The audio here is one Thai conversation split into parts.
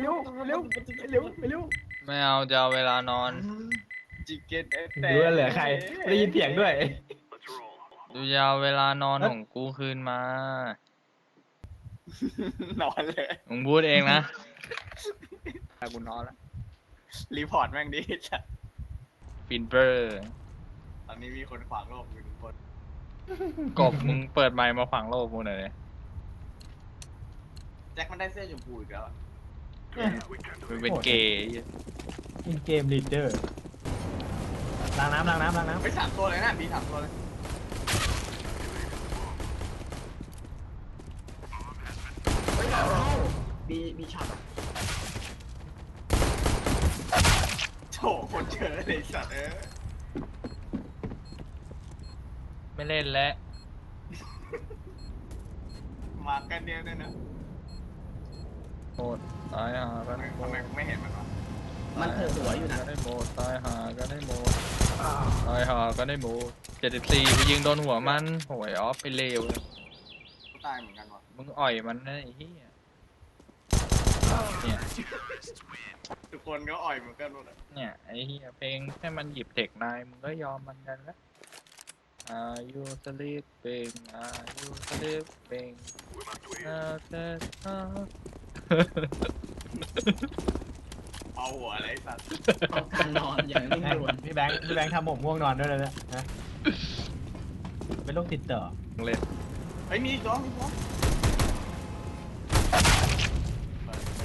เร็วเร็วเร็วเร็วไม่เอาจะเอาเวลานอนจิกเก็ตเอฟดูว่าเหลือใครไม่ได้ยินเสียงด้วยดูจะเอาเวลานอนของกูคืนมา นอนเลยมึงพูดเองนะอะกูนอนแล้วรีพอร์ตแม่งดีจ้ะฟินเบอร์ตอนนี้มีคนขวางโลกอยู่หนึ่งคนกบมึงเปิดไมค์มาฝังโลกกูหน่อยเลยแจ็คมันได้เสื้อชมพูอีกแล้ว อะมึงเป็นเกย์อินเกมลีดเดอร์ล้างน้ำล้างน้ำล้างน้ำไปสามตัวเลยนะมีสามตัวเลยเฮ้ยเอาบีบีช็อตอะโถคนเจอเลยสัตว์เออไม่เล่นแล้วมากันเดียวด้วยนะ โหดตายหากัทำนไมให้หมทำไมดกูไม่เห็นมันวะมันโผล่หัวอยู่นะตาได้หมดตายหากันได้หมดตายหากันได้หมดเจ็ดสิบสี่ไปยิงโดนหัวมันโหยออฟไปเลวเลยกูตายเหมือนกันวะมึงอ่อยมันนะไอ้เหี้ยเนี่ยทุกคนก็อ่อยเหมือนกันหมดอะเนี่ยไอ้เหี้ยเพลงแค่มันหยิบเทคนายมึงก็ยอมมันกันแล้ว Are you sleeping Are you sleeping อาเธอ เอาหัวอะไรไอ้สัตว์เอาการนอนอย่างนิ่งแม่งด่วนพี่แบงค์พี่แบงค์ทำผมง่วงนอนด้วยเลยนะฮะเป็นโรคติดต่อเล่นเฮ้ยมีอีกตัวมีอีกตัว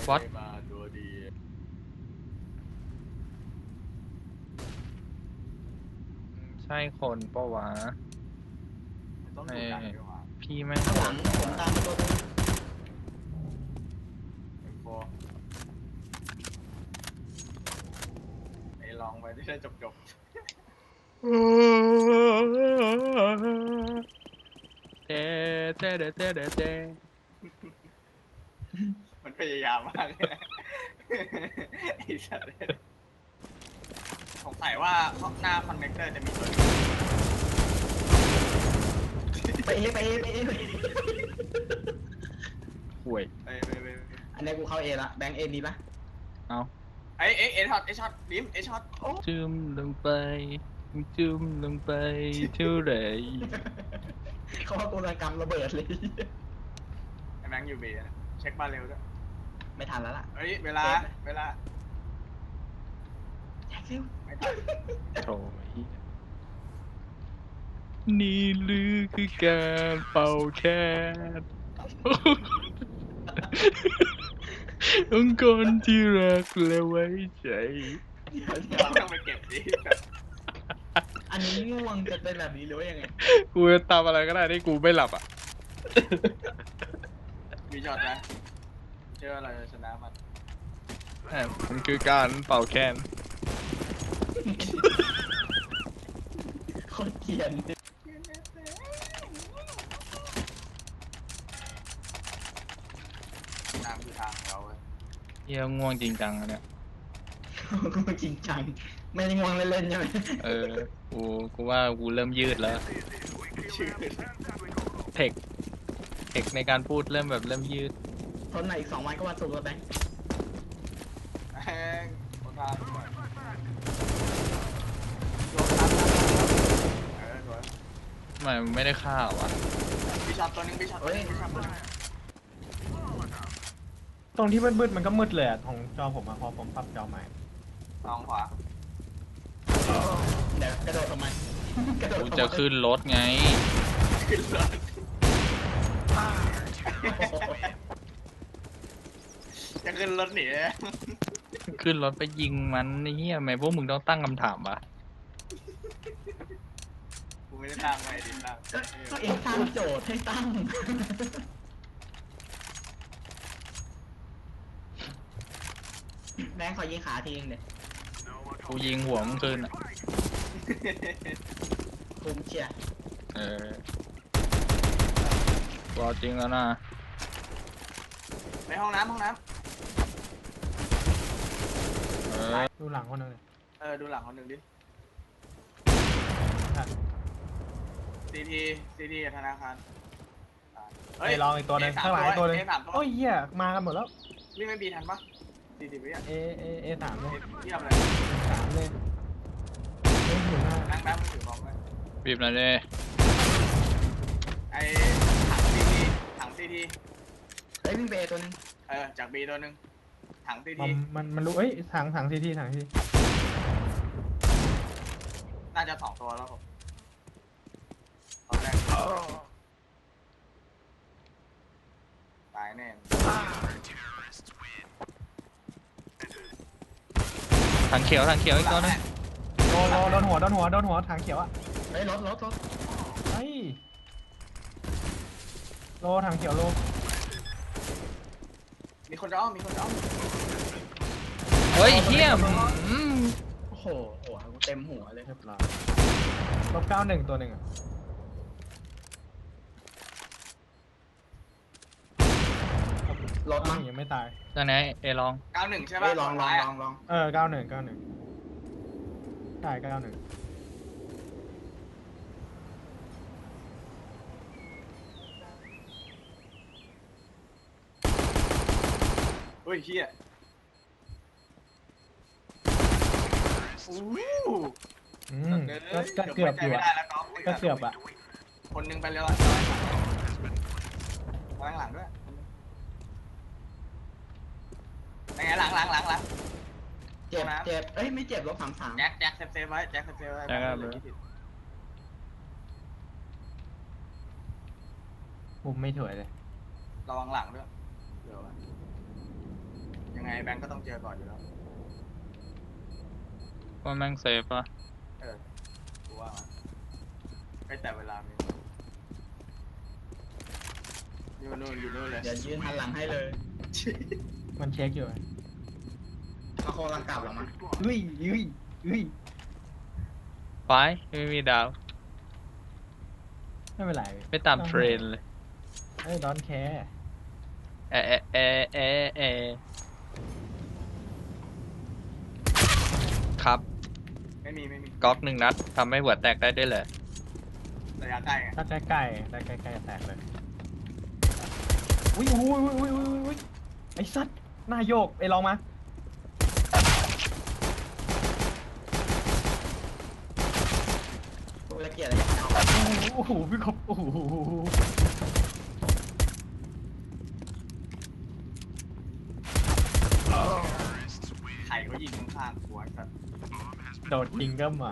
What? มาตัวดีใช่คนปะวะ ต้องดูดันด้วยวะพี่แม่งข้างหลังผมตามไปตัวนึง เอ็มโฟไอ้ ลองไปที่ได้จบจบเต้เต้เต้เต้เต้เต้ๆมันพยายามมากเลยนะไอ้สัตว์สงสัยว่าหน้าคอนเนคเตอร์จะมีตัวนี้ไปเอไปเอไปเอไปเอห่วย ไปไปไปไปอันนี้กูเข้าเอละแบงค์เอมีปะเอาไอ้เอ้เอ้ช็อตไอ้ช็อตดิมไอ้ช็อตโอ้จุ่มลงไป จุ่มลงไปเท่าไหรเขาว่ากูกำลังกำระเบิดเลยไอ้แบงค์อยู่เบย์นะเช็คบ้านเร็วด้วยไม่ทันแล้วล่ะเฮ้ยเวลาเวลาแจ็คซิวไม่ทันโถ่เหี้ยนี่หรือคือการเป่าแคน องค์กรที่รักและไว้ใจเดี๋ยวเดี๋ยวต้องไปเก็บดิอันนี้ง่วงจะเป็นแบบนี้หรือว่ายังไง กูจะทำอะไรก็ได้ที่กูไม่หลับอะ มีช็อตนะเชื่อเราจะชนะมันแหมมันคือการเป่าแคนโคตรเกรียน ทางคือทางของเราเว้ย เฮียง่วงจริงจังอะเนี่ย กูจริงจัง ไม่ได้ง่วงเล่นๆใช่ไหมเออ กู กูว่ากูเริ่มยืดแล้ว ชื่อเทค เทคในการพูดเริ่มแบบเริ่มยืด ทนหน่อยอีกสองวันก็วันศุกร์แล้วแบงค์แม่งคนทางด้วยโยนทางเออสวยทำไมมันไม่ได้ข้าวอะมีช็อตตัวหนึงมีช็อตตัวหนึงมีช็อตตัวหนึง ตรงที่มืดๆมันก็มืดเลยอะของจอผมอะพอผมปรับจอใหม่ลองขวาเดี๋ยวกระโดดทำไมกระโดดกูทำไมจะขึ้นรถไง ขึ้นรถจะขึ้นรถหนีเลยขึ้นรถไปยิงมันไอ้เฮียทำไมพวกมึงต้องตั้งคำถามวะกูไม่ได้ตั้งไว้ดิตั้งก็ก็เองตั้งโจทย์ให้ตั้ง บงค์ขอยิงขาทีนึงเดี๋ยวกูยิงหัวมึงขึ้นอะคุ้มเชียร์เออกูเอาจริงแล้วนะในห้องน้ำห้องน้เออดูหลังคนหนึงเลยำเออดูหลังคนหนึ่งดิครับซีทีซีทีธนาคารไปลองอีกตัวหนึงข้างหลังอีกตัวหนึงเอสามตัวโอ้ยเหี้ยมากันหมดแล้ววิ่งไม่บีทันปะ สี่สิบวิอะเอเอเอสามเลยเยี่ยมเลยสามเลยเฮ้ยอยู่หน้าแบงค์แบงค์มือถือบอกไว้บีบหน่อยเลยไอ้ถังซีทีถังซีทีเอ้ยวิ่งไปเอตัวนึงเออจากบีตัวหนึ่งถังซีมัทีนมันมันรู้เอ้ยถังถังทีทีถังทีน่าจะสองตัวแล้วผมตอนแรกตายแน่ ทางเขียวทางเขียวอีกตัวหนึงโดนโดนโดนหัวโดนหัวโดนหัวถังเขียวอะเฮ้ยรถรถรถเฮ้ยโลถังเขียวโลมีคนจะอ้อมมีคนจะอ้อมเฮ้ยเฮียอืมโอ้โหหัวกูเต็มหัวเลยเรียบร้อยลบเก้าหนึ่งตัวหนึ่งอะ รถมั้งยังไม่ตาย ตอนไหนเอลองเก้าหนึ่งใช่เฮ้ป่ะยลองลองซ้ายลอะองลองเออเก้าหนึ่งเก้าหนึ่งใช่เก้าหนึ่งเฮ้ยเฮียอู้อืมก็ก็เกือบอยู่ไม่อะได้แล้วก๊อฟก็เกือบอะคนหนึงไปแล้วร้อยหลังด้วยยังไงหลังหลังหลังหลัง เจ็บเจ็บเอ้ยไม่เจ็บรถสามสามแจ็คแจ็คเซฟเซฟไว้แจ็คเซฟเซฟไว้มุมไม่ถวยเลย ระวังหลังด้วยเดี๋ยวอะยังไงแบงก์ก็ต้องเจอก่อนอยู่แล้วว่าแม่งเซฟปะเออกูว่าไม่แต่เวลามีอยู่นู่นอยู่นู่นเลยเดี๋ยวยืนหันหลังให้เลยมันเช็คอยู่ มาโคลังกลับหรอมั้งอุ้ยอุ้ยอุ้ยไปไม่มีดาว ไม่เป็นไรไม่ตามเทรนด์เลย เอ้ยดอนแคร์เอะเอะเอะเอะเอะครับไม่มีไม่มีก๊อกหนึ่งนัดทำให้หัวแตกได้ด้วยเลยระยะใกล้ไงถ้าใกล้ๆได้ใกล้ๆจะแตกเลยอุ้ยอุ้ยอุ้ยอุ้ยอุ้ยอุ้ยไอ้สัตว์หน้าโยกไอ้ลองมา กูละเกียดอะไรเอา โอ้โหพี่ครบโอ้โหไข่ก็ยิงข้างๆหัวแบบโดดยิงก็มา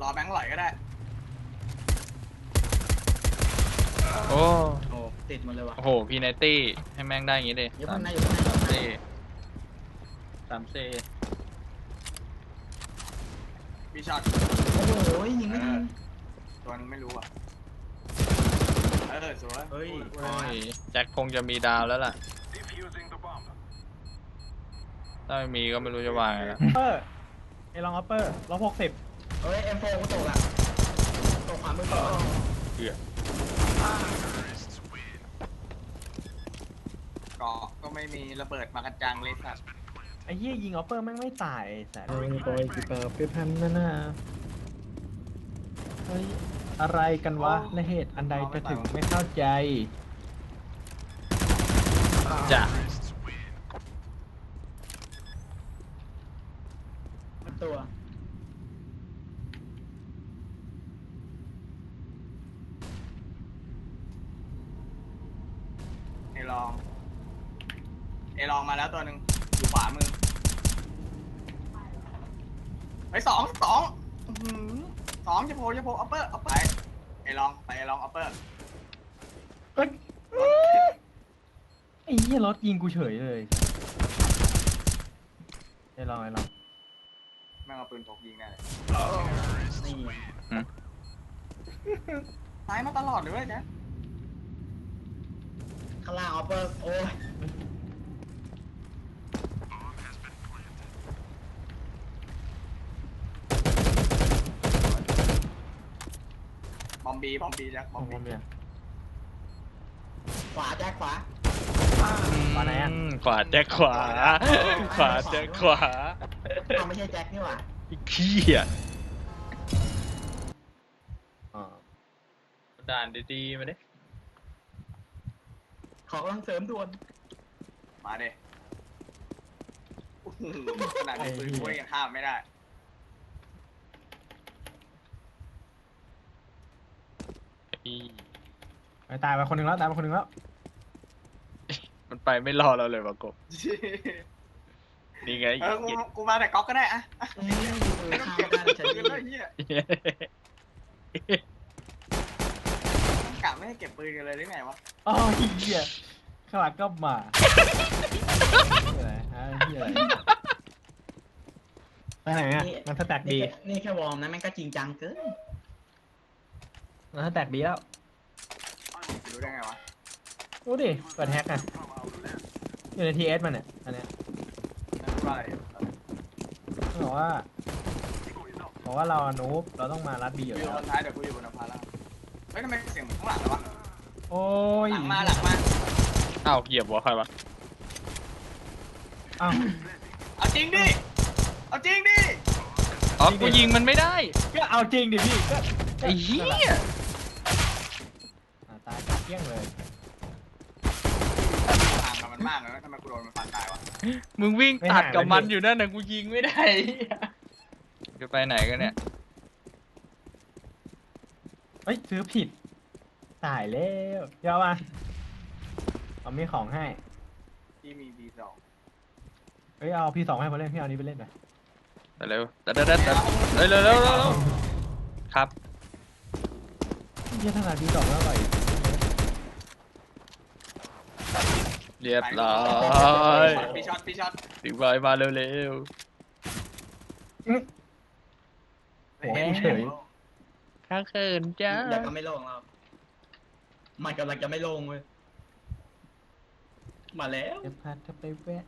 รอแบงค์ไหลก็ได้โอ้โอ้ติดหมดเลยว่ะโอ้โหพีไนตี้ให้แม่งได้อย่างงี้ดิอยู่สาข้ามงในอยู่ข้างในอยู่ข้างในเซสามเซพี่ช็อตโอ้โหยิงไม่ทันตัวนึงไม่รู้อะ ออสวยเฮ้ยโอ้ยแจ็คคงจะมีดาวแล้วล่ะ ถ้าไม่มีก็ไม่รู้จะวางไงแล้วเปอร์ไอ้ลองอัปเปอร์ลบหกสิบเฮ้ยเอ็มโฟกูตกอะตกขวามือก่อนเกือบเกาะก็ไม่มีระเบิดมากระจังเลยสัตว์ไอ้เหี้ยยิงอัปเปอร์แม่งไม่ตายไอ้สัตว์โอ้ยบอยจีเปิดไปพันนั่นน่ะเฮ้ย อะไรกันวะและเหตุอันใดจะถึงไม่เข้าใจจ้ะตัวไอ้ลองไอ้ลองมาแล้วตัวหนึ่งอยู่ขวามือไอ้ยสองสองอื้อหือ สองจะโผล่จะโผล่อัปเปอร์อัปเปอร์ไอ้ลองไปไอ้ลองอัปเปอร์เอ้ยไอ้เหี้ยรถยิงกูเฉยเลยไอ้ลองไอ้ลองแม่งเอาปืนพกยิงแน่เลยนี่ตายมาตลอดเลยเว้ยจ๊ะข้างล่างออปเปอร์โอ้ย บอมบีบอมบีแจ็คบขออมงผบีมเนี่ยขวาแจ็คขวาขวาไหนอะอืมขวาแจ็คขวา ขวาแจ็คขวาเอาไม่ใช่แจ็คนี่หว่าไอ้ขี้อะอ๋อด่านดีๆมาดิขอกำลังเสริมด่วน มาเด้ขนาดมีปืนกูยังข้ามไม่ได้ อีไปตายไปคนหนึ่งแล้วตายไปคนหนึ่งแล้วมันไปไม่รอเราเลยวะกบนี่ไงเออกูกูมาแต่ก๊อกก็ได้อะเอ้ยเออไม่ต้องข้ามเก็บได้ปืใช้นดีแล้วเฮียกะไม่ให้เก็บปืนกันเลยหรือไงวะอ๋อเหี้ยข้างหลังก็มาเหี้ยอะไรฮะเหี้ยอะไรไปไหนอะมันสแต็กนี่ดีแค่นี่แค่วอร์มนะแม่งก็จริงจังเกินมั นสแต็กดีแล้วรู้ได้ไงวะรู้ดิเปิดแฮกอะอยู่ในทีเอสมันเนี่ยอันเนี้ยนั่นว่าอะไรมันบอกว่าบอกว่าเราอะนูบเราต้องมารัดบีอกูยู่อยู่แล้วคนท้ายเดี๋ยวกูอยู่บนอพาร์แล้วเฮ้ยทำไมเสียงเหมือนข้างหลังเลยวะโอ้ยหลังมาหลังมาอ้าวเหยียบหัวใครวะอ้าว เอาจริงดิเอาจริงดิอ๋อ กูยิงมันไม่ได้ ก็เอาจริงดิพี่ก็ไอ้เหี้ยอะตาย เกลี้ยงเลยห่างกับมันมากเลยนะทำไมกูโดนมันฟันตายวะมึงวิ่งตัดกับมันอยู่นั่นนะกูยิงไม่ได้จะไปไหนกันเนี่ยเฮ้ยซื้อผิด ตายแล้วเดี๋ยวมาเอามีของให้ ที่มีบีสองเฮ้ยเอาพี่สองให้มาเล่นพี่เอานี้ไปเล่นหน่อยไปเร็วเด็ดเด็ดเด็ดเร็วเร็วเร็วเร็วเร็วครับ เยี่ยขนาดพี่สองแล้วอร่อย เรียบร้อยพี่ช็อตพี่ช็อตถึงบอยมาเร็วเร็วโอ้ยเฉยข้าเขินจ้าเดี๋ยวก็ไม่ลงแล้วมันกำลังจะไม่ลงเว้ยมาแล้วจะพาเธอไปแวะ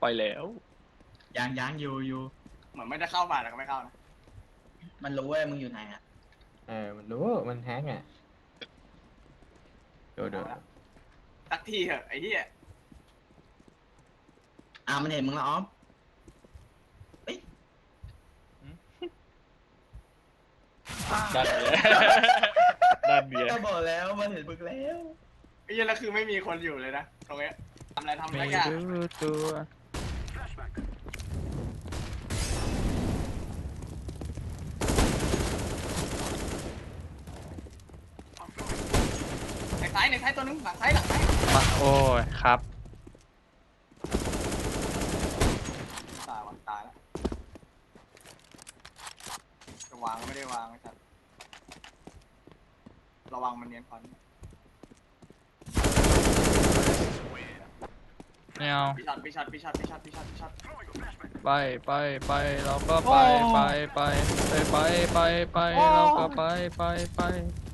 ไปแล้วยางยางอยู่อยู่เหมือนไม่ได้เข้ามาแต่ก็ไม่เข้านะมันรู้ว่ามึงอยู่ไหนอะเออมันรู้มันแฮกอะเดี๋ยวเดี๋ยว สักทีเถอะไอ้เหี้ยอ่ามันเห็นมึงแล้วออฟดันเลยดันเบียก็บอกแล้วมันเห็นมึงแล้ว ไอ้เหี้ยแล้วคือไม่มีคนอยู่เลยนะตรงเนี้ยทำอะไรทำอะไรไม่กันรู้ตัวในซ้ายในซ้ายตัวนึงหลังซ้ายหลังซ้าย มาโอ้ยครับ ตายวันตายแล้วจะวางก็ไม่ได้วางไอ้สัตว์ระวังมันเนียนควันไม่เอาพี่ช็อตพี่ช็อตพี่ช็อตพี่ช็อตพี่ช็อตพี่ช็อตไปไปไปเราก็ไปไปไปไปไปไปไปเราก็ไปไปไปไปไป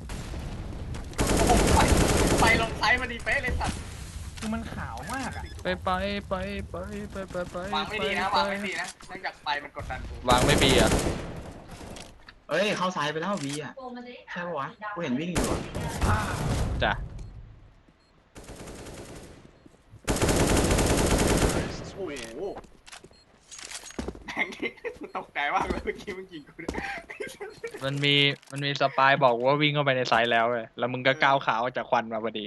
ลงซ้ายมาดีเป๊ะเลยสัตว์คือมันขาวมากอะไปไปไปไปไปไปไปวางไม่ดีนะวางไม่ดีนะเนื่องจากไฟมันกดดันกูวางไม่บีอะเอ้ยเข้าซ้ายไปแล้ววีอะใช่ปะวะกูเห็นวิ่งอยู่อะจ้ะโอ้โหแม่งตกใจมากเลยเมื่อกี้มึงยิงกูเนี่ยมันมีมันมีสปายบอกว่าวิ่งเข้าไปในไซต์แล้วเว้ยแล้วมึงก็ก้าวขาออกจากควันมาพอดี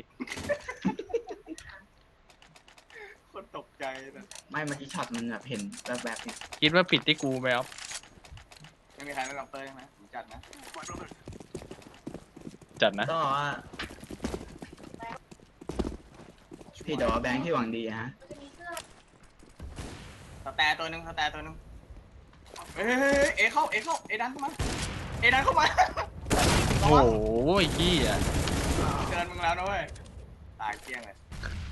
คนตกใจนะไม่เมื่อกี้ช็อตมันแบบเห็นแบบแบบนี้คิดว่าปิดที่กูไหมครับไม่มีใครไม่ลองเตยใช่ไหมผมจัดนะจัดนะ ก็บอกว่าพี่เดี๋ยวว่าแบงค์ที่หวังดีอะฮะ สแตร์ตัวหนึ่งสแตร์ตัวหนึ่ง เฮ้ยเฮ้ยเฮ้ยเอเข้าเอเข้าเอดันเข้ามาเอดันเข้ามาโอ้โหไอ้ยี่อะเดินมึงแล้วนะเว้ยตายเกลี้ยงเลย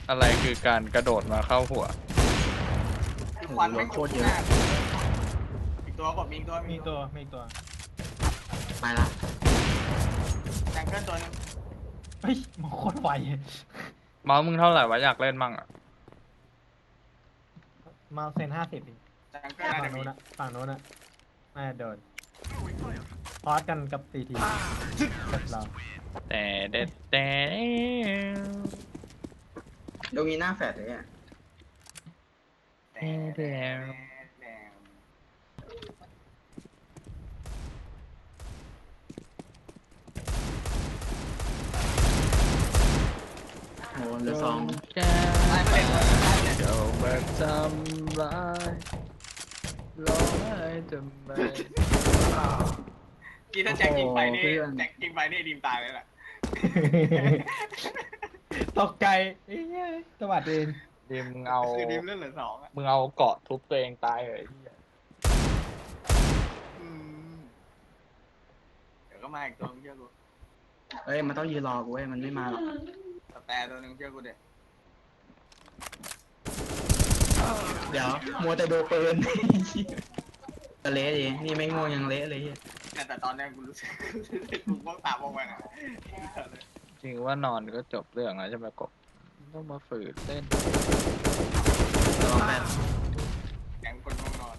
อะไรคือการกระโดดมาเข้าหัว คือควันไม่งจุดหน้าอีกตัวบอกมีอีกตัวมีตัวมีตัวไปละแจงเกิลตัวหนึงเฮ้ยมันโคตรไวเมาส์มึงเท่าไหร่วะอยากเล่นมั่งอะมาเซนห้าสิบแจงเกิลน่าฝั่จะงมี โน้นอะฝั่งโน้นอะน่าจะโดนพอสกันกับตีทีกับเราแต่เด็ดแต่ดูมีหน้าแฟดเลยอะแต่แต่แต่โอ้เหลือสองจ้าตายมาเล่นตายมาเล่นเข้ามาทำร้าย ร้องไห้ทำไมกีถ้าแจ็คยิงไปนี่โอ้โหเพื่อนแจ็คยิงไปนี่ดีมตายเลยแหละตกใจเอ้ยสวัสดีดิมมึงเอาคือดีมเล่นเหลือสองอะมึงเอาเกาะทุบตัวเองตายเลยไอ้เหี้ยอืมเดี๋ยวก็มาอีกตัวนึงเชื่อกูเอ้ยมันต้องยืนรอกูเว้ยมันไม่มาหรอกสแตร์ตัวนึงเชื่อกูเด็ด เดี๋ยวมัวแต่ดูปืนจะเละดินี่ไม่ง่วงยังเละเลยเหี้ยแต่แต่ตอนเนี้ยกูรู้สึกกูว่างตามมองไปนะจริงว่านอนก็จบเรื่องแล้วใช่ไหมกบต้องมาฝืนเล่นระวังแปดแก๊งคนง่วงนอน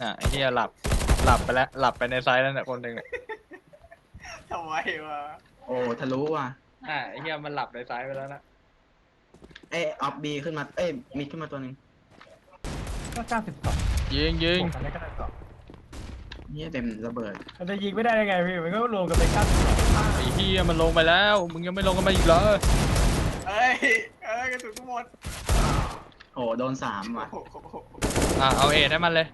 อะไอ้เหี้ยหลับหลับไปแล้วหลับไปในไซส์แล้วเนี่ยคนหนึ่งเนี่ยทำไมวะโอ้ทะลุว่ะอะไอ้เหี้ยมันหลับในไซส์ไปแล้วนะ เอ้ยออฟบีขึ้นมาเอ้ยมิดขึ้นมาตัวหนึ่งก็เก้าสิบสองยิงยิงอันนี้ก็ได้สองเนี่ยเต็มระเบิดมันจะยิงไม่ได้ยังไงพี่ มันก็รวมกันเป็นเก้าสิบสองไอ้เหี้ยมันลงไปแล้ว มึงยังไม่ลงกันมาอีกเหรอเอ้ยเอ้ยกระสุนกูหมดโอ้โดนสามว่ะโอ้โหอะเอาเอให้มันเลย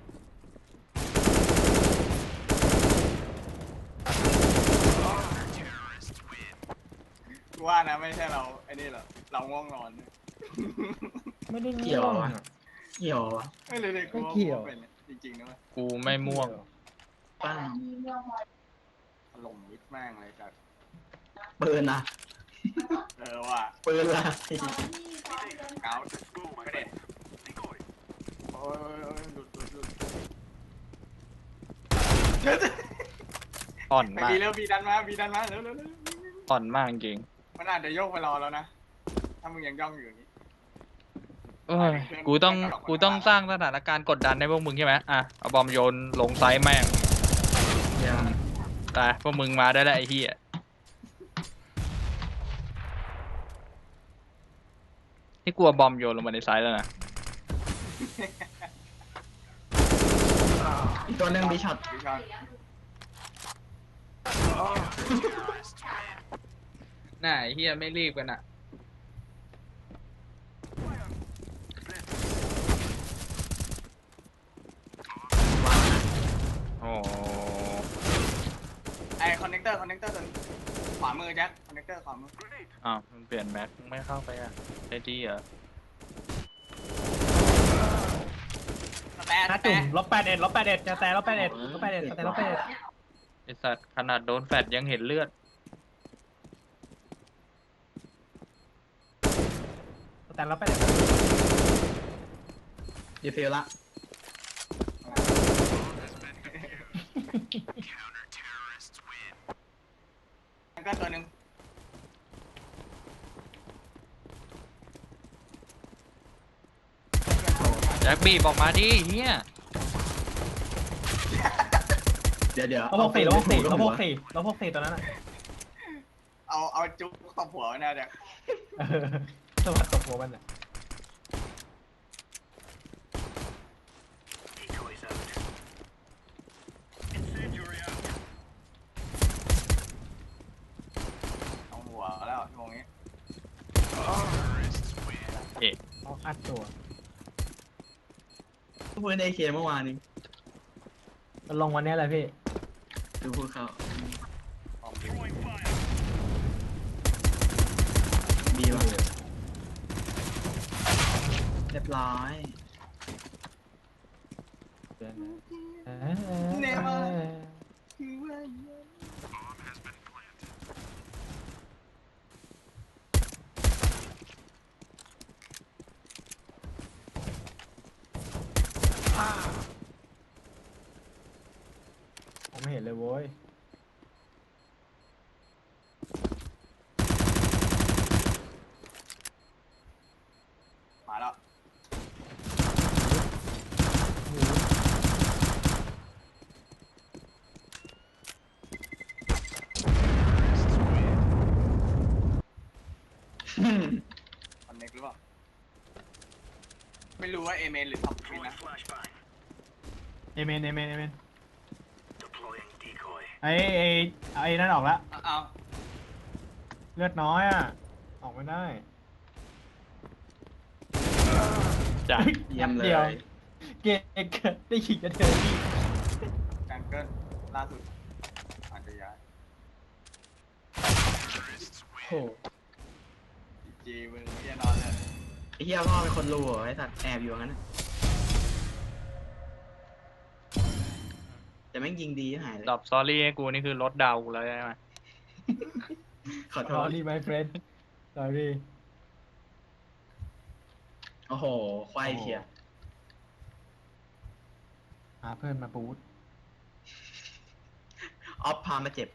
กูว่านะไม่ใช่เราไอ้นี่หรอกเราง่วงนอน ไม่ได้เกี่ยวง่วงวะเกี่ยววะไม่เลยเลยกูว่าไม่เกี่ยวกูเป็นจริงๆนะเว้ยกูไม่ม่วง ป้าถล่มวิทย์แม่งเลยจัดปืนล่ะเออว่ะปืนล่ะเก้าไม่เด็ดโอ้ยหลุดหลุดหลุดอ่อนไปมาก บีแล้วบีดันมาบีดันมาเร็วเร็วเร็วอ่อนมากจริง มันอาจจะโยกไปรอแล้วนะ ถ้ามึงยังย่องอยู่อย่างนี้ เอ้ยกูต้องกูต้องสร้างสถานการณ์กดดันให้พวกมึงใช่ไหมอะเอาบอมโยนลงไซส์แม่งยังตายพวกมึงมาได้แล้วไอ้เหี้ยนี่กลัวบอมโยนลงมาในไซส์แล้วนะอีกตัวหนึ่งบีช็อตบีช็อตน่าไอ้เหี้ยไม่รีบกันอะ ไอคอนเนคเตอร์คอนเนคเตอร์ตัวนี้ขวามือแจ็คคอนเนคเตอร์ขวามืออ้าวมันเปลี่ยนแม็กมึงไม่เข้าไปอะได้ดีเหรอสแตนนะสแตจุ่มนลบแปดเอ็ดลบแปดเอ็ดจะแต่ลบแปดเอ็ดลบแปดเอ็ดแต่ลบแปดเอ็ดไอสัตว์ขนาดโดนแฟดยังเห็นเลือดแต่ลบแปดเอ็ดดีฟิลละ แล้วก็ตัวหนึ่งแจ็คบีบออกมาดิเฮียเดี๋ยวเดี๋ยวลบหกสี่ลบหกสี่ลเอาบหัหวกสี่ลบหกสี่ตัวนั้นอะเอาเอาจุ๊บตบหัวไว้นะแจ็คเออสวัสดตกหัวมันอะ เอาหัวแล้วชั่วโมงนี้ เอาอัดตัวปืนเอเคเมื่อวานนี้มันลงวันนี้แหละพี่ดูพวกเขาออกดิดีว่ะเรียบร้อยเนมา คือว่าผมไม่เห็นเลยโว้ย มาแล้ว คอนเน็กหรือเปล่า ไม่รู้ว่าเอเมนหรือท็อปทวินนะ เอเมนเอเมนเอเมน ไอ้ไอ้ไอ้นั่นออกละเอาเอาเลือดน้อยอะ ออกไม่ได้จัดเยี่ยมเลดีวยยเกเกได้ขี่กระเทยพี่การเกิลล่าสุดอาจจะย้ายโหจีมึงเฮียนอนเลยไอ้เหี้ยพ่อเป็นคนรู้เหรอไอ้สัตว์แอบอยู่งั้นน่ะ แต่แม่งยิงดีหายเลยดรอปซอรี่ให้กูนี่คือลดดาวกูแล้วใช่ไหมขอโทสอษรี่ my friend sorry โอ้โห ควายเชียร์หาเพื่อนมาปูดออฟพามาเจ็บ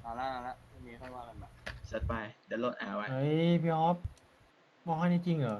เอาละเอาละไม่มีค่อยว่ากันแบบสัดไป เดี๋ยวลดอ่าไว้ เฮ้ย พี่ออฟมองให้นี่จริงเหรอ